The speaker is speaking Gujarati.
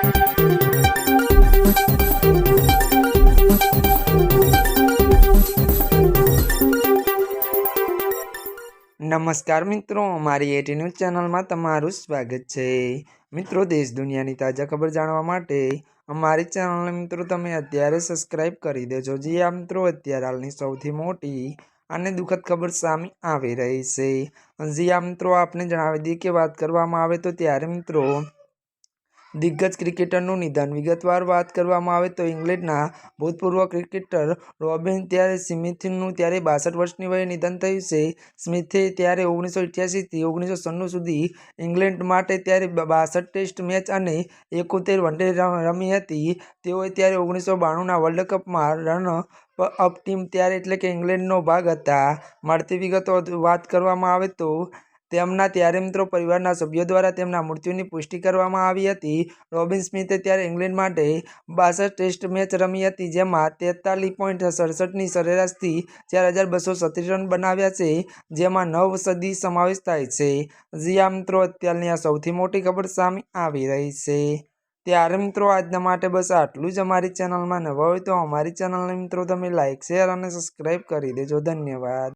નમસ્કાર મિત્રો મારી એટી ન્યૂઝ ચેનલમાં તમારું સ્વાગત છે. મિત્રો, દેશ દુનિયાની તાજા ખબર જાણવા માટે અમારી ચેનલને મિત્રો તમે અત્યારે સબસ્ક્રાઈબ કરી દેજો, જે આ મિત્રો અત્યારે હાલની સૌથી મોટી અને દુઃખદ ખબર સામે આવી રહી છે. જી આ મિત્રો આપને જણાવી દઈએ કે વાત કરવામાં આવે તો ત્યારે મિત્રો દિગ્ગજ ક્રિકેટરનું નિધન. વિગતવાર વાત કરવામાં આવે તો ઇંગ્લેન્ડના ભૂતપૂર્વ ક્રિકેટર રોબિન ત્યારે સ્મિથનું ત્યારે બાસઠ વર્ષની વયે નિધન થયું છે. સ્મિથે ત્યારે ઓગણીસો અઠ્યાસીથી ઓગણીસો સન્નું સુધી ઇંગ્લેન્ડ માટે ત્યારે બાસઠ ટેસ્ટ મેચ અને એકોતેર વનડે રમી હતી. તેઓએ ત્યારે ઓગણીસો બાણુંના વર્લ્ડ કપમાં રન અપ ટીમ ત્યારે એટલે કે ઇંગ્લેન્ડનો ભાગ હતા. મળતી વિગતો વાત કરવામાં આવે તો તેમના ત્યારે મિત્રો પરિવારના સભ્યો દ્વારા તેમના મૃત્યુની પુષ્ટિ કરવામાં આવી હતી. રોબિન સ્મિથે ત્યારે ઇંગ્લેન્ડ માટે બાસઠ ટેસ્ટ મેચ રમી હતી, જેમાં તેતાલીસ પોઈન્ટ સડસઠની સરેરાશથી ચાર હજાર બસો છત્રીસ રન બનાવ્યા છે, જેમાં નવ સદી સમાવેશ થાય છે. જી મિત્રો, અત્યારની આ સૌથી મોટી ખબર સામે આવી રહી છે. ત્યારે મિત્રો, આજના માટે બસ આટલું જ અમારી ચેનલમાં નવા હોય તો અમારી ચેનલને મિત્રો તમે લાઇક શેર અને સબસ્ક્રાઈબ કરી દેજો. ધન્યવાદ.